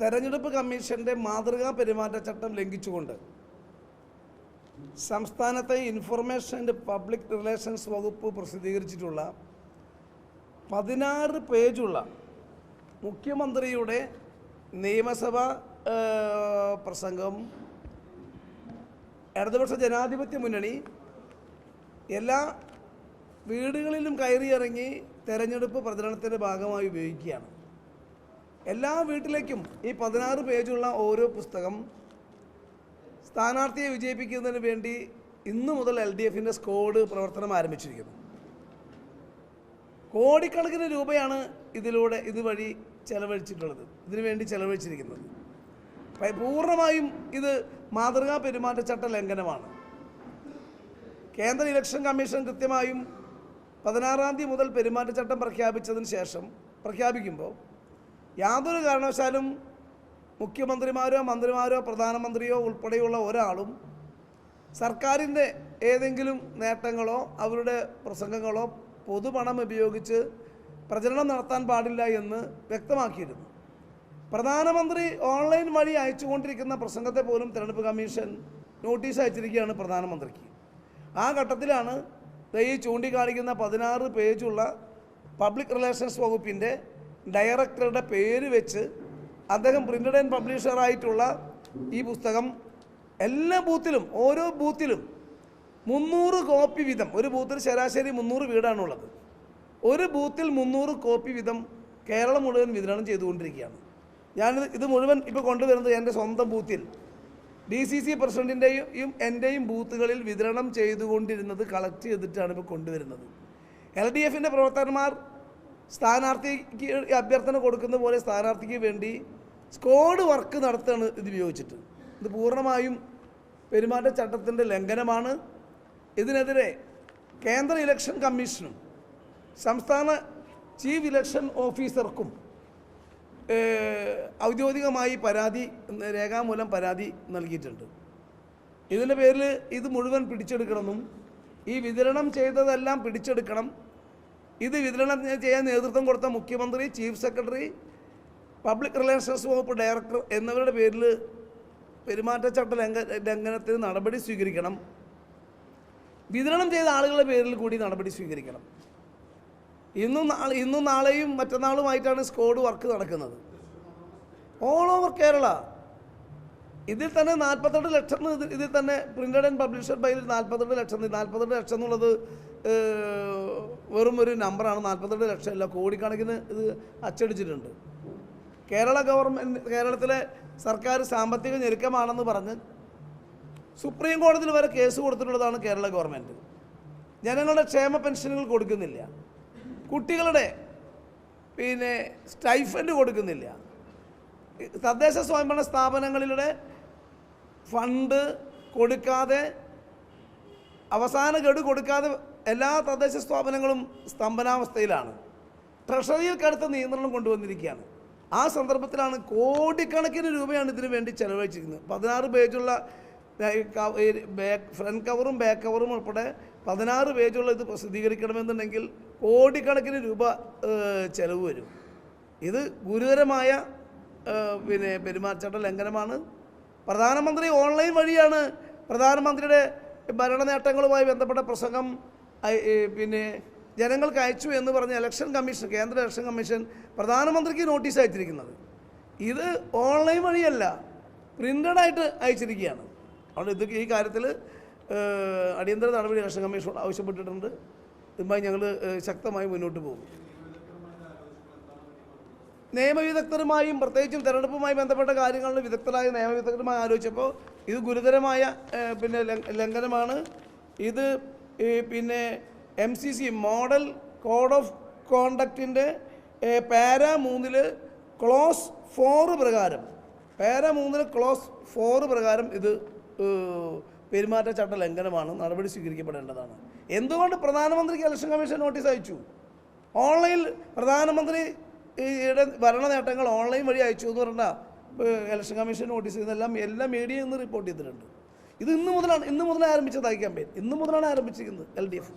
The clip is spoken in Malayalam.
തെരഞ്ഞെടുപ്പ് കമ്മീഷന്റെ മാതൃകാ പെരുമാറ്റച്ചട്ടം ലംഘിച്ചുകൊണ്ട് സംസ്ഥാനത്തെ ഇൻഫർമേഷൻ ആൻഡ് പബ്ലിക് റിലേഷൻസ് വകുപ്പ് പ്രസിദ്ധീകരിച്ചിട്ടുള്ള പതിനാറ് പേജുള്ള മുഖ്യമന്ത്രിയുടെ നിയമസഭാ പ്രസംഗം ഇടതുപക്ഷ ജനാധിപത്യ മുന്നണി എല്ലാ വീടുകളിലും കയറിയിറങ്ങി തെരഞ്ഞെടുപ്പ് പ്രചരണത്തിന്റെ ഭാഗമായി ഉപയോഗിക്കുകയാണ്. എല്ലാ വീട്ടിലേക്കും ഈ പതിനാറ് പേജുള്ള ഓരോ പുസ്തകം സ്ഥാനാർത്ഥിയെ വിജയിപ്പിക്കുന്നതിന് വേണ്ടി ഇന്നു മുതൽ എൽ ഡി എഫിന്റെ സ്കോഡ് പ്രവർത്തനം ആരംഭിച്ചിരിക്കുന്നു. കോടിക്കണക്കിന് രൂപയാണ് ഇതിലൂടെ ഇതുവഴി ചെലവഴിച്ചിട്ടുള്ളത്. ഇതിനുവേണ്ടി ചെലവഴിച്ചിരിക്കുന്നത്. പൂർണമായും ഇത് മാതൃകാ പെരുമാറ്റച്ചട്ട ലംഘനമാണ്. കേന്ദ്ര ഇലക്ഷൻ കമ്മീഷൻ കൃത്യമായും പതിനാറാം തീയതി മുതൽ പെരുമാറ്റച്ചട്ടം പ്രഖ്യാപിച്ചതിന് ശേഷം പ്രഖ്യാപിക്കുമ്പോൾ യാതൊരു കാരണവശാലും മുഖ്യമന്ത്രിമാരോ മന്ത്രിമാരോ പ്രധാനമന്ത്രിയോ ഉൾപ്പെടെയുള്ള ഒരാളും സർക്കാരിന്റെ ഏതെങ്കിലും നേട്ടങ്ങളോ അവരുടെ പ്രസംഗങ്ങളോ പൊതുപണം ഉപയോഗിച്ച് പ്രചരണം നടത്താൻ പാടില്ല എന്ന് വ്യക്തമാക്കിയിരുന്നു. പ്രധാനമന്ത്രി ഓൺലൈൻ വഴി അയച്ചുകൊണ്ടിരിക്കുന്ന പ്രസംഗത്തെ പോലും തിരഞ്ഞെടുപ്പ് കമ്മീഷൻ നോട്ടീസ് അയച്ചിരിക്കുകയാണ് പ്രധാനമന്ത്രിക്ക്. ആ ഘട്ടത്തിലാണ് ഈ ചൂണ്ടിക്കാണിക്കുന്ന പതിനാറ് പേജുള്ള പബ്ലിക് റിലേഷൻസ് വകുപ്പിന്റെ ഡയറക്ടറുടെ പേര് വെച്ച് അദ്ദേഹം പ്രിന്റഡ് ആൻഡ് പബ്ലിഷറായിട്ടുള്ള ഈ പുസ്തകം എല്ലാ ബൂത്തിലും ഓരോ ബൂത്തിലും മുന്നൂറ് കോപ്പി വീതം ഒരു ബൂത്തിൽ ശരാശരി മുന്നൂറ് വീടാണുള്ളത്. ഒരു ബൂത്തിൽ മുന്നൂറ് കോപ്പി വീതം കേരളം മുഴുവൻ വിതരണം ചെയ്തുകൊണ്ടിരിക്കുകയാണ്. ഞാനിത് ഇത് മുഴുവൻ ഇപ്പോൾ കൊണ്ടുവരുന്നത് എന്റെ സ്വന്തം ബൂത്തിൽ. ഡി സി സി പ്രസിഡന്റിന്റെയും എന്റെയും ബൂത്തുകളിൽ വിതരണം ചെയ്തുകൊണ്ടിരുന്നത് കളക്ട് ചെയ്തിട്ടാണ് ഇപ്പോൾ കൊണ്ടുവരുന്നത്. എൽ ഡി എഫിന്റെ പ്രവർത്തകന്മാർ സ്ഥാനാർത്ഥിക്ക് അഭ്യർത്ഥന കൊടുക്കുന്ന പോലെ സ്ഥാനാർത്ഥിക്ക് വേണ്ടി സ്കോഡ് വർക്ക് നടത്തുകയാണ് ഇത് ഉപയോഗിച്ചിട്ട് ഇത് പൂർണമായും പെരുമാറ്റച്ചട്ടത്തിന്റെ ലംഘനമാണ്. ഇതിനെതിരെ കേന്ദ്ര ഇലക്ഷൻ കമ്മീഷനും സംസ്ഥാന ചീഫ് ഇലക്ഷൻ ഓഫീസർക്കും ഔദ്യോഗികമായി പരാതി രേഖാമൂലം പരാതി നൽകിയിട്ടുണ്ട്. ഇതിന്റെ പേരിൽ ഇത് മുഴുവൻ പിടിച്ചെടുക്കണമെന്നും ഈ വിതരണം ചെയ്തതെല്ലാം പിടിച്ചെടുക്കണം ഇത് വിതരണം ചെയ്യാൻ നേതൃത്വം കൊടുത്ത മുഖ്യമന്ത്രി ചീഫ് സെക്രട്ടറി പബ്ലിക് റിലേഷൻസ് വകുപ്പ് ഡയറക്ടർ എന്നിവരുടെ പേരിൽ പെരുമാറ്റച്ചട്ട ലംഘ ലംഘനത്തിന് നടപടി സ്വീകരിക്കണം. വിതരണം ചെയ്ത ആളുകളുടെ പേരിൽ കൂടി നടപടി സ്വീകരിക്കണം. ഇന്നും നാളെ ഇന്നും നാളെയും മറ്റന്നാളുമായിട്ടാണ് സ്കോഡ് വർക്ക് നടക്കുന്നത്. All over Kerala. ഇതിൽ തന്നെ നാൽപ്പത്തെട്ട് ലക്ഷം ഇതിൽ തന്നെ പ്രിന്റഡ് ആൻഡ് പബ്ലിഷഡ് ബൈ നാൽപ്പത്തെട്ട് ലക്ഷം. നാൽപ്പത്തെട്ട് ലക്ഷം എന്നുള്ളത് വെറും ഒരു നമ്പറാണ് നാൽപ്പത്തെട്ട് ലക്ഷം അല്ല കോടിക്കണക്കിന് ഇത് അച്ചടിച്ചിട്ടുണ്ട്. കേരള ഗവൺമെന്റ് കേരളത്തിലെ സർക്കാർ സാമ്പത്തിക ഞെരുക്കമാണെന്ന് പറഞ്ഞ് സുപ്രീം കോടതിയിൽ വരെ കേസ് കൊടുത്തിട്ടുള്ളതാണ് കേരള ഗവൺമെന്റ് ജനങ്ങളുടെ ക്ഷേമ പെൻഷനുകൾ കൊടുക്കുന്നില്ല. കുട്ടികളുടെ പിന്നെ സ്റ്റൈഫൻഡ് കൊടുക്കുന്നില്ല. തദ്ദേശ സ്വയംഭരണ സ്ഥാപനങ്ങളിലൂടെ ഫണ്ട് കൊടുക്കാതെ അവസാന ഗഡു കൊടുക്കാതെ എല്ലാ തദ്ദേശ സ്ഥാപനങ്ങളും സ്തംഭനാവസ്ഥയിലാണ്. ട്രഷറിയിൽ കടുത്ത നിയന്ത്രണം കൊണ്ടുവന്നിരിക്കുകയാണ്. ആ സന്ദർഭത്തിലാണ് കോടിക്കണക്കിന് രൂപയാണ് ഇതിനു വേണ്ടി ചെലവഴിച്ചിരിക്കുന്നത്. പതിനാറ് പേജുള്ള ബാക്ക് ഫ്രണ്ട് കവറും ബാക്ക് കവറും ഉൾപ്പെടെ പതിനാറ് പേജുള്ള ഇത് പ്രസിദ്ധീകരിക്കണമെന്നുണ്ടെങ്കിൽ കോടിക്കണക്കിന് രൂപ ചെലവ് വരും. ഇത് ഗുരുതരമായ പിന്നെ പെരുമാറ്റച്ചട്ട ലംഘനമാണ് പ്രധാനമന്ത്രി ഓൺലൈൻ വഴിയാണ് പ്രധാനമന്ത്രിയുടെ ഭരണ നേട്ടങ്ങളുമായി ബന്ധപ്പെട്ട പ്രസംഗം പിന്നെ ജനങ്ങൾക്ക് അയച്ചു എന്ന് പറഞ്ഞ ഇലക്ഷൻ കമ്മീഷൻ കേന്ദ്ര ഇലക്ഷൻ കമ്മീഷൻ പ്രധാനമന്ത്രിക്ക് നോട്ടീസ് അയച്ചിരിക്കുന്നത്. ഇത് ഓൺലൈൻ വഴിയല്ല പ്രിന്റഡ് ആയിട്ട് അയച്ചിരിക്കുകയാണ്. അതുകൊണ്ട് ഇത് ഈ കാര്യത്തിൽ അടിയന്തര നടപടി ഇലക്ഷൻ കമ്മീഷനോട് ആവശ്യപ്പെട്ടിട്ടുണ്ട്. ഇതുമായി ഞങ്ങൾ ശക്തമായി മുന്നോട്ട് പോകും. നിയമവിദഗ്ധരുമായും പ്രത്യേകിച്ചും തെരഞ്ഞെടുപ്പുമായി ബന്ധപ്പെട്ട കാര്യങ്ങളിൽ വിദഗ്ധരായ നിയമവിദഗ്ധരുമായി ആലോചിച്ചപ്പോൾ ഇത് ഗുരുതരമായ പിന്നെ ലംഘനമാണ്. ഇത് പിന്നെ M C C model code of കോണ്ടക്റ്റിന്റെ para മൂന്നിൽ ക്ലോസ് ഫോറ് പ്രകാരം പാര മൂന്നിൽ ക്ലോസ് ഫോറ് പ്രകാരം ഇത് പെരുമാറ്റച്ചട്ട ലംഘനമാണ് നടപടി സ്വീകരിക്കപ്പെടേണ്ടതാണ്. എന്തുകൊണ്ട് പ്രധാനമന്ത്രിക്ക് ഇലക്ഷൻ കമ്മീഷൻ നോട്ടീസ് അയച്ചു? ഓൺലൈനിൽ പ്രധാനമന്ത്രി യുടെ ഭരണ നേട്ടങ്ങൾ ഓൺലൈൻ വഴി അയച്ചു എന്ന് പറഞ്ഞാൽ ഇലക്ഷൻ കമ്മീഷൻ നോട്ടീസ് ചെയ്തെല്ലാം എല്ലാ മീഡിയയിൽ നിന്ന് റിപ്പോർട്ട് ചെയ്തിട്ടുണ്ട്. ഇത് ഇന്ന് മുതലാണ് ഇന്ന് മുതൽ ആരംഭിച്ചതായി ക്യാമ്പയിൻ. ഇന്ന് മുതലാണ് ആരംഭിച്ചിരിക്കുന്നത് എൽ ഡി എഫ്.